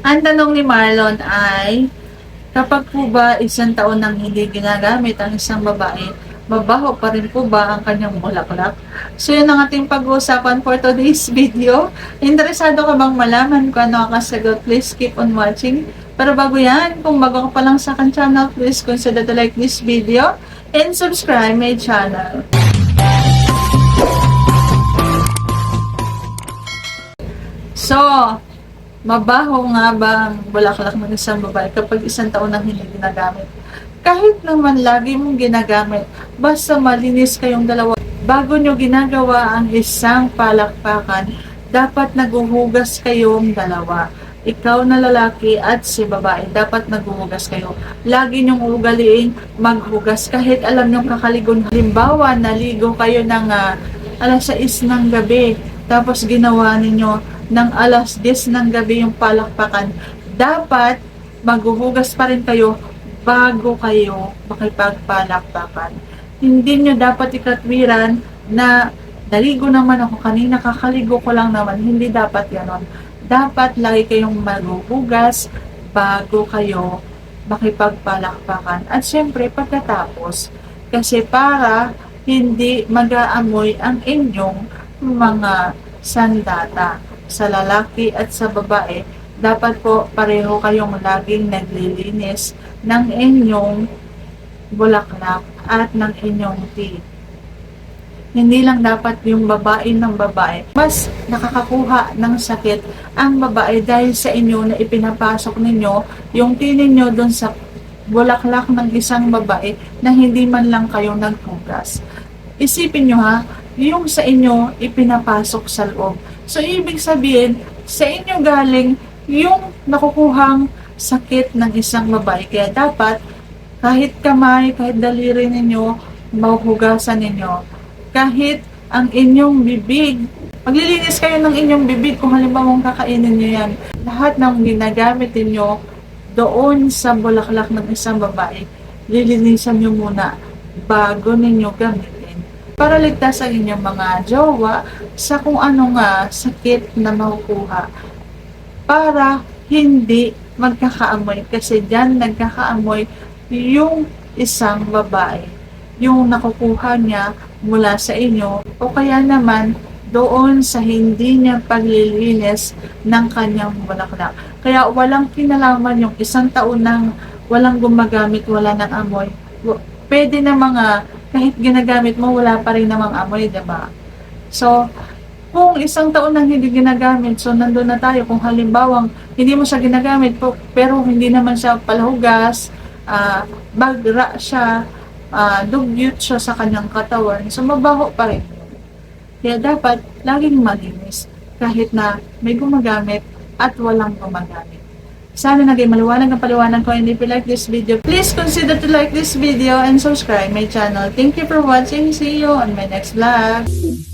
Ang tanong ni Marlon ay, kapag po ba isang taon nang hindi ginagamit ang isang babae, mabaho pa rin po ba ang kanyang bulaklak? So yun ang ating pag-uusapan for today's video. Interesado ka bang malaman kung ano ang kasagot? Please keep on watching. Pero bago yan, kung bago ka pa lang sa akin channel, please consider to like this video and subscribe my channel. So, mabaho nga ba ang bulaklak ng isang babae kapag isang taon nang hindi ginagamit? Kahit naman lagi mong ginagamit, basta malinis kayong dalawa. Bago nyo ginagawa ang isang palakpakan, dapat naguhugas kayong dalawa. Ikaw na lalaki at si babae, dapat naghuhugas kayo. Lagi nyong ugaliin maghugas kahit alam nyong kakaligon. Halimbawa, naligo kayo ng ah, alas 6 ng gabi, tapos ginawa ninyo ng alas 10 ng gabi yung palakpakan, dapat maghuhugas pa rin kayo bago kayo makipagpalakpakan. Hindi nyo dapat ikatwiran na naligo naman ako kanina, kakaligo ko lang naman. Hindi dapat ganon. Dapat lagi kayong maghuhugas bago kayo makipagpalakpakan. At syempre, pagkatapos, kasi para hindi mag-aamoy ang inyong mga sandata sa lalaki at sa babae, dapat po pareho kayong laging naglilinis ng inyong bulaklak at ng inyong tea. Hindi lang dapat yung babae ng babae. Mas nakakakuha ng sakit ang babae dahil sa inyo na ipinapasok ninyo yung tea ninyo doon sa bulaklak ng isang babae na hindi man lang kayo naghugas. Isipin nyo ha, yung sa inyo ipinapasok sa loob. So, ibig sabihin, sa inyo galing yung nakukuhang sakit ng isang babae. Kaya dapat, kahit kamay, kahit daliri ninyo, mahuhugasan ninyo. Kahit ang inyong bibig, maglilinis kayo ng inyong bibig kung halimbawa kakainin nyo yan. Lahat ng ginagamit ninyo doon sa bulaklak ng isang babae, lilinisan nyo muna bago ninyo gamitin para ligtas ang inyong mga jowa sa kung ano nga sakit na makukuha para hindi magkakaamoy kasi dyan nagkakaamoy yung isang babae yung nakukuha niya mula sa inyo o kaya naman doon sa hindi niya paglilinis ng kanyang bulaklak. Kaya walang kinalaman yung isang taon nang walang gumagamit, wala ng amoy. Pwede na mga, kahit ginagamit mo, wala pa rin namang amoy, 'di ba? So, kung isang taon nang hindi ginagamit, so nandun na tayo. Kung halimbawang hindi mo siya ginagamit, po, pero hindi naman siya palahugas, ah, bagra siya, ah, dugyot siya sa kanyang katawan, so mabaho pa rin. Kaya dapat laging malinis kahit na may gumagamit at walang gumagamit. Sana naging maliwanag ang paliwanag ko and if you like this video, please consider to like this video and subscribe my channel. Thank you for watching. See you on my next vlog.